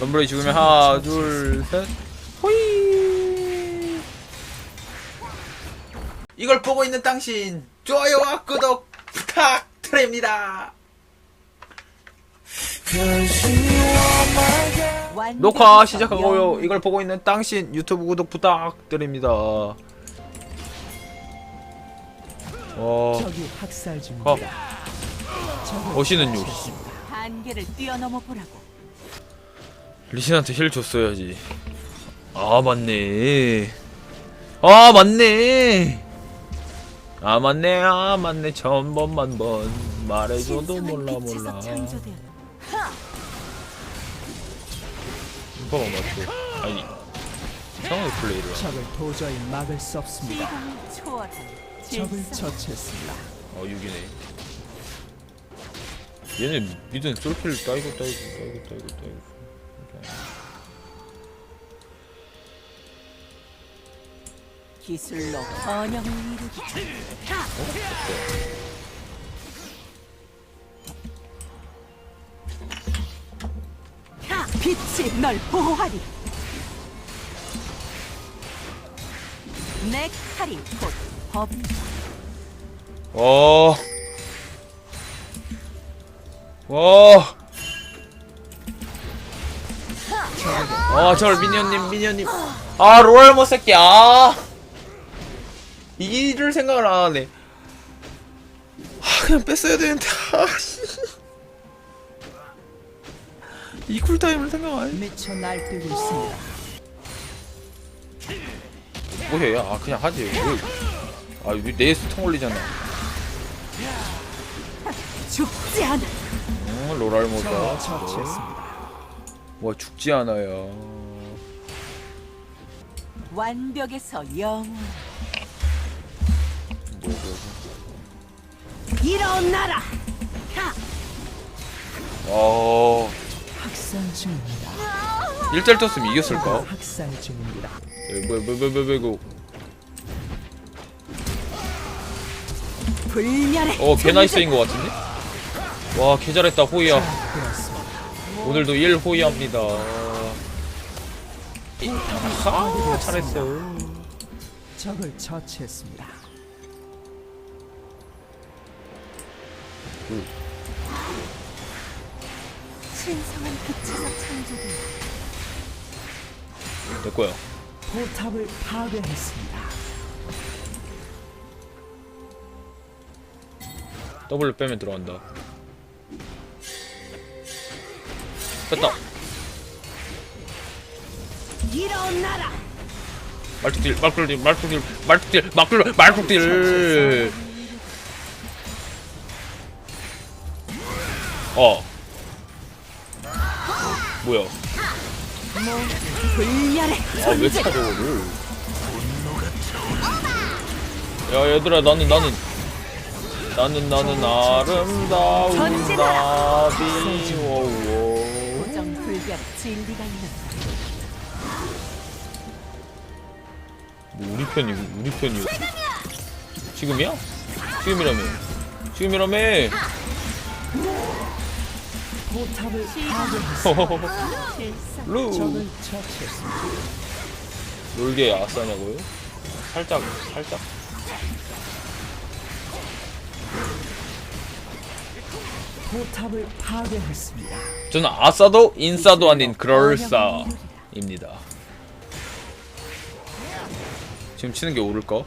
럼블이 죽으면 하나 둘셋 호이 이걸 보고 있는 당신 좋아요와 구독 부탁드립니다 녹화 시작하고요 이걸 보고 있는 당신 유튜브 구독 부탁드립니다 어 적이 학살 중입니다. 어. 적을 멋있는 요 처치했습니다. 한계를 뛰어넘어 보라고. 리신한테 힐 줬어야지. 아 맞네. 아 맞네. 아 맞네. 아 맞네. 천 번만 번 말해줘도 몰라 몰라. 창조되었다. 이거 맞죠? 아니 이상하게 플레이를. 적을 도저히 막을 수 없습니다. 적을. 처치했습니다. 어 6이네. 얘네 미드는 솔킬 따이고 따이고 따이고 따이고 따이고. 기술로 번영을 이루기. 빛이 널 보호하리. 내 칼이 곧 법. 와. 와. 아, 저걸 미니언님, 미니언님. 아, 로얄 못 새끼, 아. 이길 생각을 안 하네. 아, 그냥 뺐어야 되는데, 아, 씨. 이 쿨타임을 생각 안 해. 미쳐 날뛰고 있습니다. 뭐해, 아, 그냥 하지. 왜. 아, 내 스통 올리잖아. 죽지 않아. 음, 로랄 처치했습니다. 뭐, 죽지 않아요. 완벽에서 영원. 일어나라. 어, 학살 중입니다. 1대1 떴으면 이겼을까? 학살 중입니다. 에, 뭐, 뭐, 뭐, 뭐, 뭐, 이거. 불멸의 어, 개 나이스인 것 같은데? 와, 개 잘했다, 호이야. 그렇습니다. 오늘도 1 호이합니다. 아, 잘했어. 적을 처치했습니다. 신성한 빛에서 창조된 내 거야. 포탑을 파괴했습니다. W 빼면 들어간다. 뺐다. 일어나라. 말뚝딜, 말뚝딜, 말뚝딜, 말뚝딜, 말뚝딜, 말뚝딜. 어. 뭐야? 불멸의 아왜 찾아 저거를 야 얘들아 나는 나는 나는 나는 아름다운 나비 워워 뭐 우리 편이 우리 편이 지금이야? 지금이라며 지금이라며 포탑을 파괴했습니다. 질서. 루 적을 처치했습니다. 놀게 아싸냐고요? 살짝 살짝 포탑을 파괴했습니다. 저는 아싸도 인싸도 아닌 그럴싸입니다 지금 치는 게 옳을까?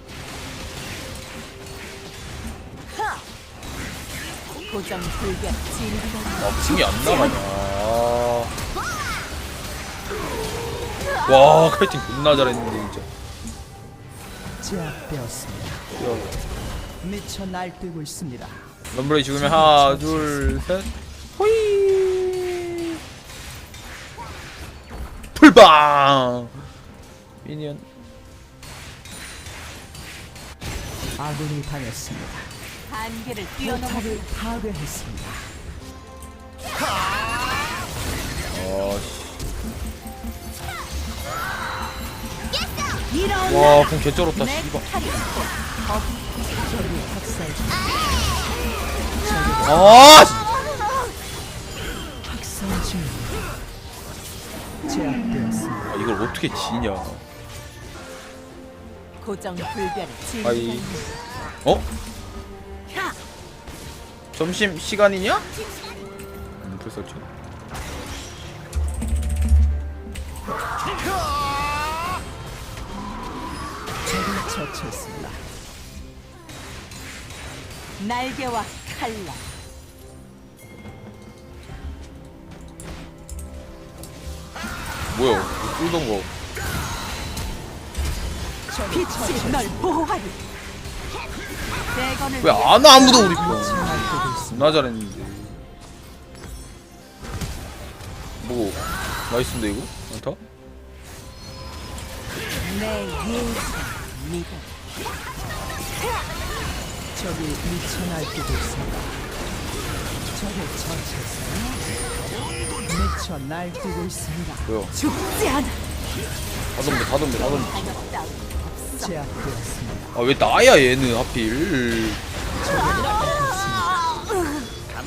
고정 불변 진리가 아, 핑이 안 나가냐. 와, 카이팅 존나 잘했는데, 진짜. 제압되었습니다. 야, 미쳐 날뛰고 있습니다. 럼블이 죽으면 하나, 둘, 셋. 호이! 풀방! 미니언. 아군이 당했습니다. 한계를 뛰어넘어 포탑을 파괴했습니다. 아, 씨. 와, 그럼 개 쩔었다, 내 씨발. 칼이 학살. 아! 씨. 학살 중입니다. 제압되었습니다. 아 이걸 어떻게 지냐 고정 불변의 아이. 어? 점심 시간이냐? 음 벌써 죠 적을 처치했습니다. 날개와 칼날. 뭐야? 뚫던 거. 빛이 널 보호하리. 대건을 왜안 와 아무도 우리 편 날뛰고 있습니다. 나 잘했는데 뭐 나이스인데 이거? 안타? 내 예지 믿어 적이 미쳐 날뛰고 있습니다. 적을 처치했습니다. 미쳐 날뛰고 있습니다. 뭐야 죽지 않아 다던데 다던데 다던데 자격 따위 없어 제압되었습니다. 아왜 나야 얘는 하필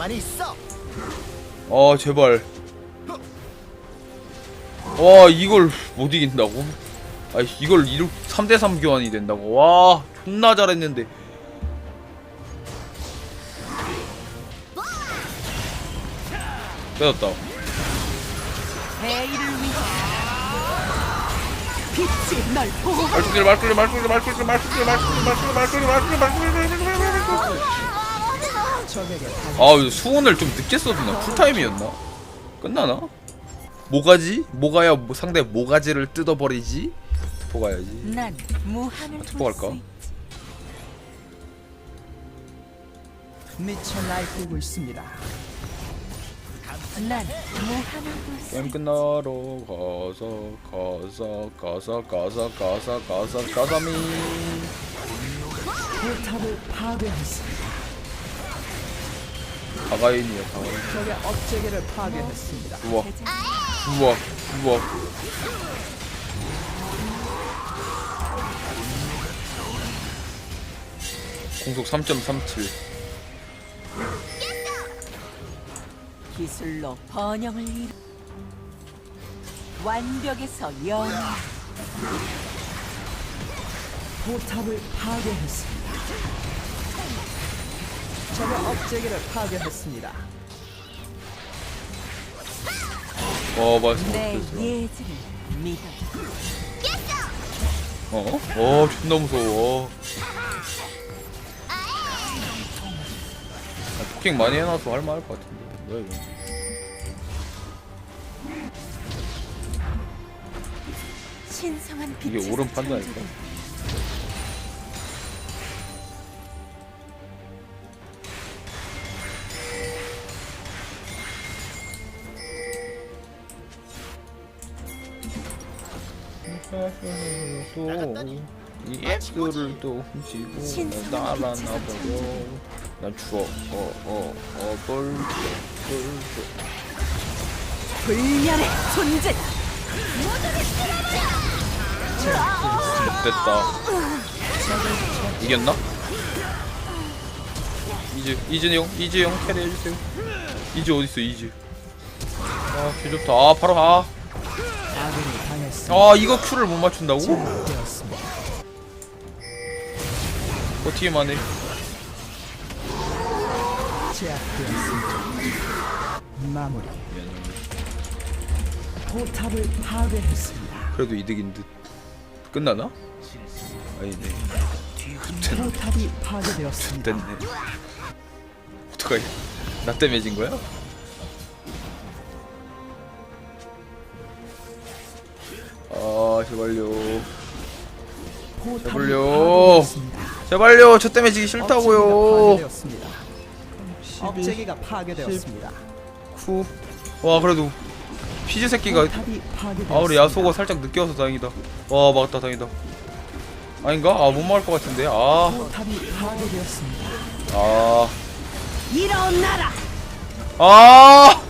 가만히 있어. 아 제발 와 이걸 못 이긴다고? 아 이걸 이렇게 3대3 교환이 된다고 와 존나 잘했는데 빼졌다 내일을 위해 빛이 널 보호하리 말소리 말소리 말소리 말소리 말소리 말소리 말소리 말소리 말소리 말소리 말소리 적에게 아 수온을 좀 늦게 썼나? 쿨타임이었나? 끝나나? 뭐가지? 뭐가야 뭐 상대 뭐가지를 뜯어버리지? 투포 가야지 난 무한을 아, 투포 갈까? 미쳐 날뛰고 있습니다. 난 무한을 볼수 게임 끝나러 가서 가서 가서 가서 가서 가서 가자미 포탑을 파괴했습니다. 가가인이야 가가인. 적의 업체계를 파괴했습니다. 우와. 우와 우와. 공속 3.37 기술로 번영을 이루 완벽에서 영. 포탑을 파괴했습니다. 적의 업체계를 파괴했습니다. 와 맞아 내 예지를 믿어. 어? 어 존나 무서워. 아, 폭행 많이 해놔서 할만할 것 같은데. 뭐야 이거? 신성한 이게 옳은 판단일까? 또이 앱들을 또 훔치고 날 날아나버려. 난 추워. 어어어 벌써 벌써 불멸의 존재! 됐다. 이겼나? 이즈 이즈 형 이즈 형 캐리 해주세요. 이즈 어딨어 이즈? 아 개좋다. 아 바로 당했습니다. 아 이거 큐를 못 맞춘다고? 버티기만 해. 마무리. 포탑을 파괴했습니다. 그래도 이득인 듯 끝나나? 아니네 포탑이 파괴되었습니다. 됐네 어떡하지? 나 때문에 진 거야? 아 제발요 제발요. 제발요 저 때문에 지기 싫다고요. 업체계가 파괴되었습니다. 후. 와 그래도 피지 새끼가. 아 우리 야소가 살짝 늦게 와서 다행이다 와 막았다 다행이다 아닌가? 아 못 막을 것 같은데 아. 아. 일어나라 아.